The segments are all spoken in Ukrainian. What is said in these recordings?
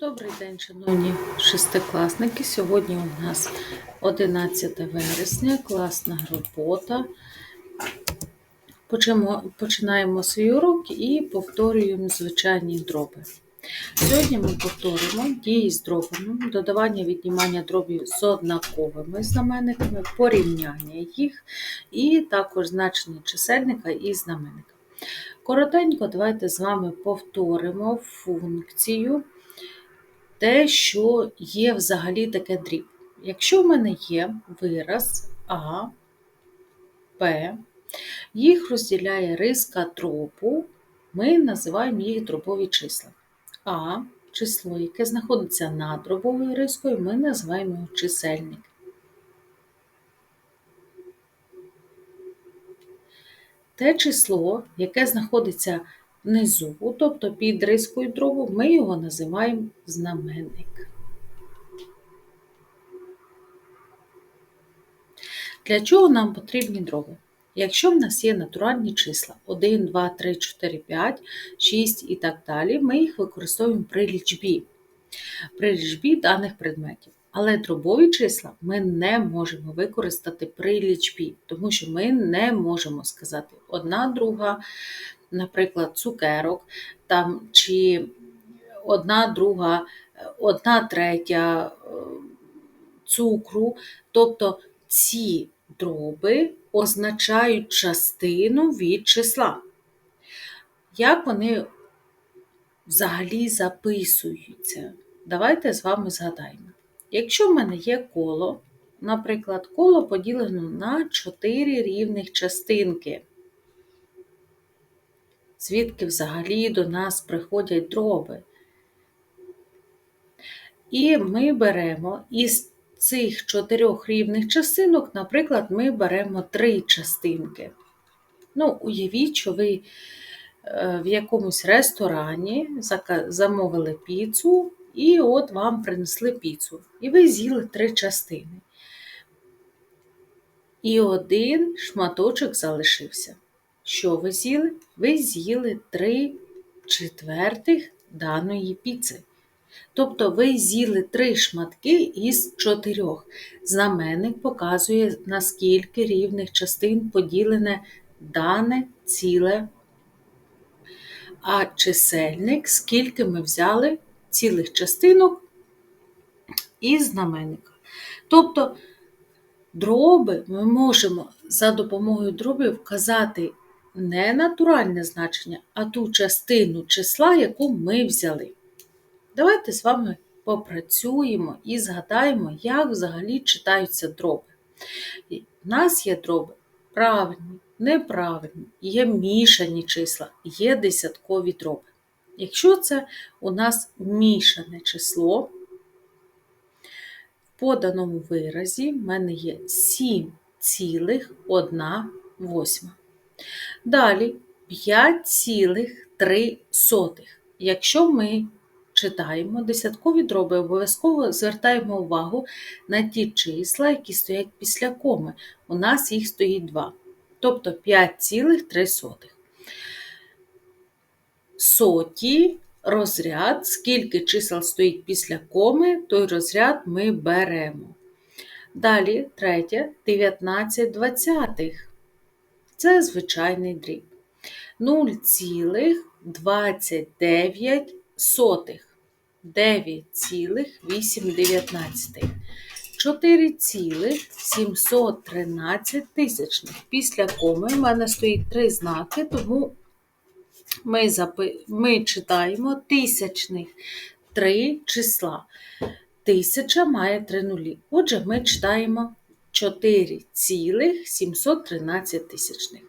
Добрий день, шановні шестикласники. Сьогодні у нас 11 вересня, класна робота. Починаємо свій урок і повторюємо звичайні дроби. Сьогодні ми повторимо дії з дробами, додавання віднімання дробів з однаковими знаменниками, порівняння їх, і також значення чисельника і знаменника. Коротенько, давайте з вами повторимо функцію те, що є взагалі таке дріб. Якщо в мене є вираз А, П, їх розділяє риска дробу, ми називаємо їх дробові числа. А число, яке знаходиться над дробовою рискою, ми називаємо його чисельник. Те число, яке знаходиться внизу, тобто під рискою дробу, ми його називаємо знаменник. Для чого нам потрібні дроби? Якщо в нас є натуральні числа 1, 2, 3, 4, 5, 6 і так далі, ми їх використовуємо при лічбі, при лічбі даних предметів. Але дробові числа ми не можемо використати при лічбі, тому що ми не можемо сказати одна друга, наприклад, цукерок, там, чи одна друга, одна третя е, цукру. Тобто ці дроби означають частину від числа. Як вони взагалі записуються? Давайте з вами згадаємо. Якщо в мене є коло, наприклад, коло поділено на 4 рівних частинки, звідки взагалі до нас приходять дроби. І ми беремо із цих чотирьох рівних частинок, наприклад, ми беремо три частинки. Ну, уявіть, що ви е, в якомусь ресторані замовили піцу, і от вам принесли піцу. І ви з'їли три частини. І один шматочок залишився. Що ви з'їли? Ви з'їли три четвертих даної піци. Тобто ви з'їли три шматки із чотирьох. Знаменник показує, на скільки рівних частин поділене дане ціле. А чисельник, скільки ми взяли цілих частинок із знаменника. Тобто дроби ми можемо за допомогою дробів вказати не натуральне значення, а ту частину числа, яку ми взяли. Давайте з вами попрацюємо і згадаємо, як взагалі читаються дроби. У нас є дроби правильні, неправильні, є мішані числа, є десяткові дроби. Якщо це у нас мішане число, в поданому виразі в мене є 7,1 восьма. Далі 5,3. Якщо ми читаємо десяткові дроби, обов'язково звертаємо увагу на ті числа, які стоять після коми. У нас їх стоїть 2, тобто 5,3. Соті розряд, скільки чисел стоїть після коми, той розряд ми беремо. Далі, третє, 19 двадцятих. Це звичайний дріб. 0,29 сотих. 9,819. 4,713 тисячних. Після коми в мене стоїть три знаки, тому ми, запи... ми читаємо тисячних три числа. Тисяча має три нулі. Отже, ми читаємо 4,713 тисячних.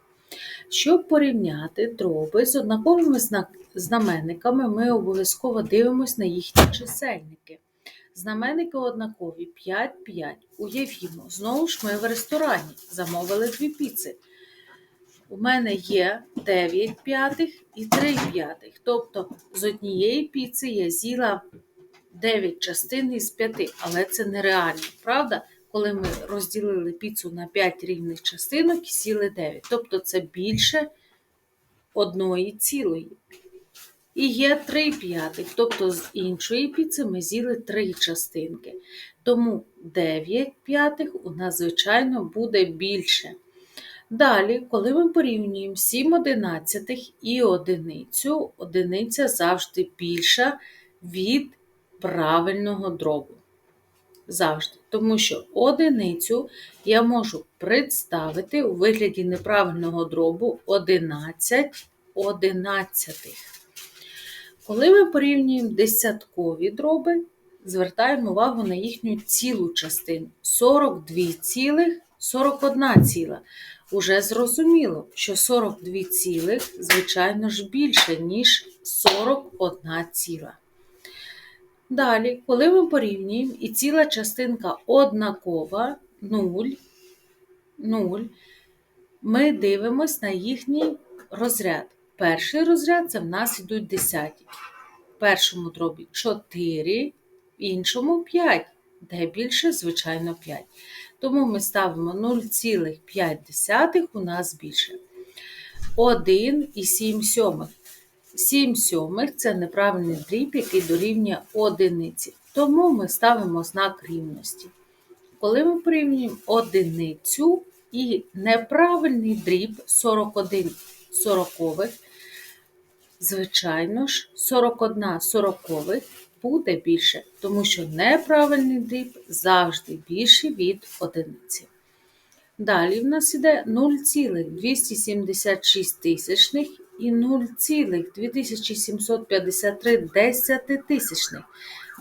Щоб порівняти дроби з однаковими знаменниками, ми обов'язково дивимося на їхні чисельники. Знаменники однакові 5, 5. Уявімо, знову ж ми в ресторані замовили дві піци. У мене є 9 п'ятих і 3 п'ятих. Тобто з однієї піци я з'їла 9 частин із 5, але це нереально, правда? Коли ми розділили піцу на 5 рівних частинок і сіли 9. Тобто це більше одної цілої. і є 3 п'ятих. Тобто з іншої піци ми з'їли 3 частинки. Тому 9 п'ятих у нас, звичайно, буде більше. Далі, коли ми порівнюємо 7 одинадцятих і одиницю, одиниця завжди більша від правильного дробу. Завжди. Тому що одиницю я можу представити у вигляді неправильного дробу 11 одинадцятих. Коли ми порівнюємо десяткові дроби, звертаємо увагу на їхню цілу частину 42 цілих 41 ціла. Уже зрозуміло, що 42 цілих, звичайно ж, більше, ніж 41 ціла. Далі, коли ми порівнюємо і ціла частинка однакова 0, 0, ми дивимося на їхній розряд. Перший розряд це в нас йдуть десяті. В першому дробі 4, в іншому 5. Де більше, звичайно, 5. Тому ми ставимо 0,5 у нас більше. 1 і 7 сьомих. 7 сьомих це неправильний дріб, який дорівнює одиниці. Тому ми ставимо знак рівності. Коли ми порівнюємо одиницю і неправильний дріб 41 сорокових, звичайно ж, 41 сорокових буде більше, тому що неправильний дріб завжди більший від одиниці. Далі в нас іде 0,276 тисячних і 0,2753 десятитисячних.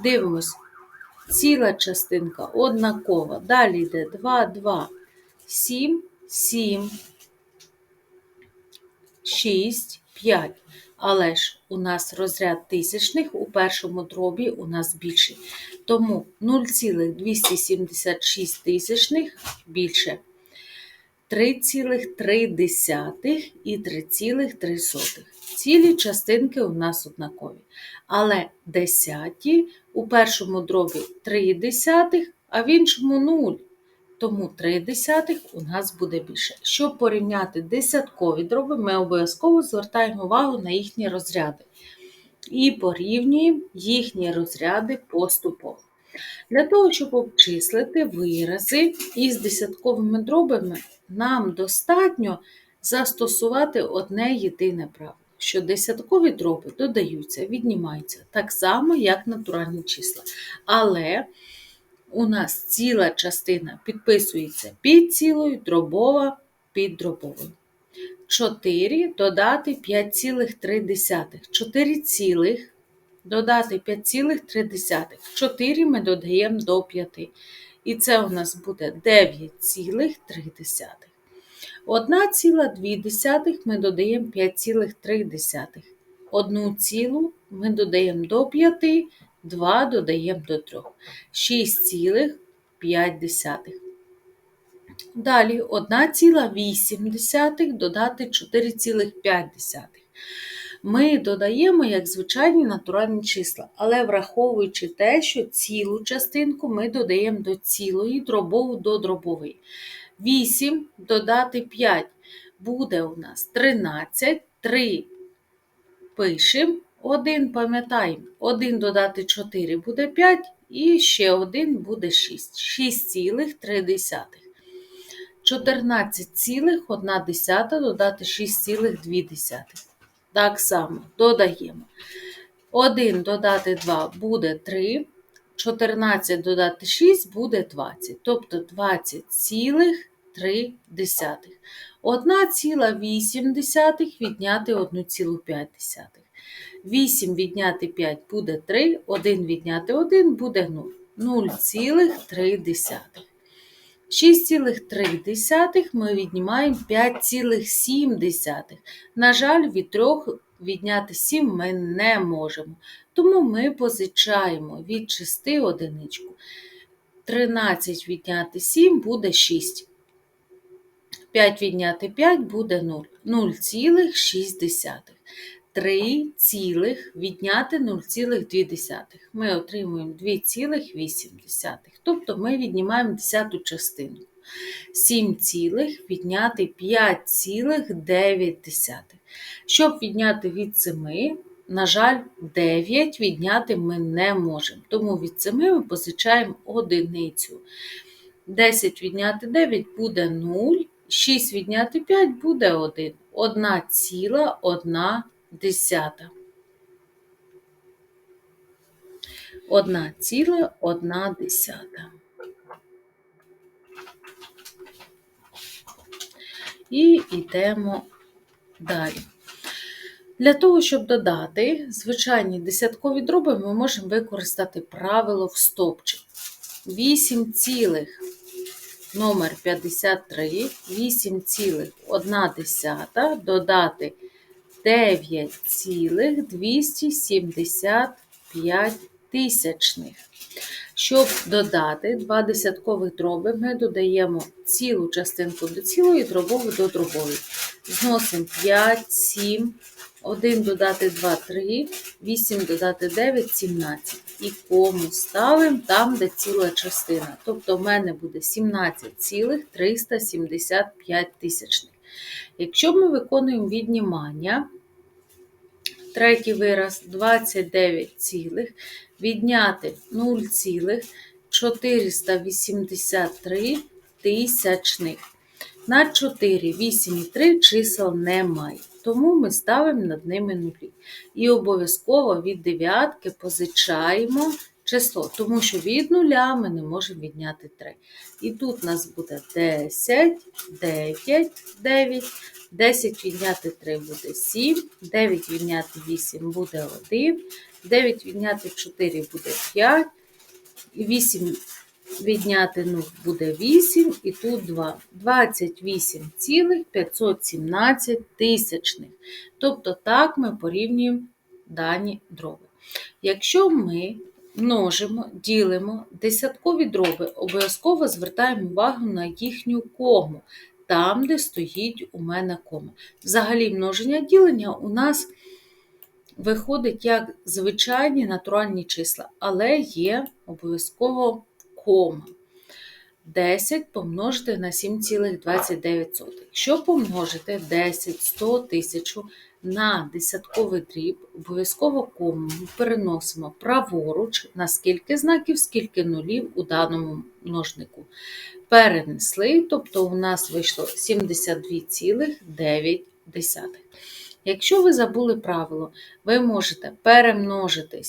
Дивимось, ціла частинка однакова. Далі йде 2, 2, 7, 7, 6, 5. Але ж у нас розряд тисячних у першому дробі у нас більший. Тому 0,276 тисячних більше. 3,3 і 3,3. Цілі частинки у нас однакові. Але десяті у першому дробі 3 десятих, а в іншому 0. Тому 3 десятих у нас буде більше. Щоб порівняти десяткові дроби, ми обов'язково звертаємо увагу на їхні розряди. І порівнюємо їхні розряди поступово. Для того, щоб обчислити вирази із десятковими дробами, нам достатньо застосувати одне єдине правило, що десяткові дроби додаються, віднімаються так само, як натуральні числа. Але у нас ціла частина підписується під цілою, дробова під дробовою. 4 додати 5,3. 4 цілих додати 5,3. 4 ми додаємо до 5. І це у нас буде 9,3. 1,2 ми додаємо 5,3. 1 цілу ми додаємо до 5, 2 додаємо до 3. 6,5. Далі 1,8 додати 4,5. Ми додаємо як звичайні натуральні числа, але враховуючи те, що цілу частинку ми додаємо до цілої, дробову до дробової. 8 додати 5 буде у нас 13, 3 пишемо, 1 пам'ятаємо, 1 додати 4 буде 5, і ще 1 буде 6. 6,3. 14,1 додати 6,2. Так само додаємо. 1 додати 2 буде 3, 14 додати 6 буде 20. Тобто 20,3. 1,8 відняти 1,5. 8 відняти 5 буде 3, 1 відняти 1 буде 0. 0,3. 6,3 ми віднімаємо 5,7. На жаль, від 3 відняти 7 ми не можемо. Тому ми позичаємо від 6 одиничку. 13 відняти 7 буде 6. 5 відняти 5 буде 0. 0,6. 3 цілих відняти 0,2. Ми отримуємо 2,8. Тобто ми віднімаємо десяту частину. 7 цілих відняти 5,9. Щоб відняти від 7, на жаль, 9 відняти ми не можемо. Тому від 7 ми позичаємо одиницю. 10 відняти 9 буде 0, 6 відняти 5 буде 1. 1 ціла 1 десята. 1 ціла 1 десята. І йдемо далі. Для того, щоб додати звичайні десяткові дроби, ми можемо використати правило в стопчик. 8 цілих номер 53, 8 цілих 1 десята, додати 9 цілих 275 тисячних. Щоб додати два десяткових дроби, ми додаємо цілу частинку до цілої, дробову до дробової. Зносимо 5, 7, 1 додати 2, 3, 8 додати 9, 17. І кому ставимо там, де ціла частина. Тобто в мене буде 17,375 тисячних. Якщо ми виконуємо віднімання, третій вираз 29 цілих, відняти 0,483 тисячних. На 4, 8 і 3 чисел немає, тому ми ставимо над ними нулі. І обов'язково від дев'ятки позичаємо число, тому що від нуля ми не можемо відняти 3. І тут у нас буде 10, 9, 9, 10 відняти 3 буде 7, 9 відняти 8 буде 1, 9 відняти 4 буде 5, 8 відняти 0 буде 8, і тут 2. 28,517 тисячних. Тобто так ми порівнюємо дані дроби. Якщо ми множимо, ділимо десяткові дроби, обов'язково звертаємо увагу на їхню кому, там, де стоїть у мене кома. Взагалі множення ділення у нас виходить як звичайні натуральні числа, але є обов'язково кома. 10 помножити на 7,29. Якщо помножити 10, 100, 1000 на десятковий дріб, обов'язково кому переносимо праворуч на скільки знаків, скільки нулів у даному множнику. Перенесли, тобто у нас вийшло 72,9. Якщо ви забули правило, ви можете перемножити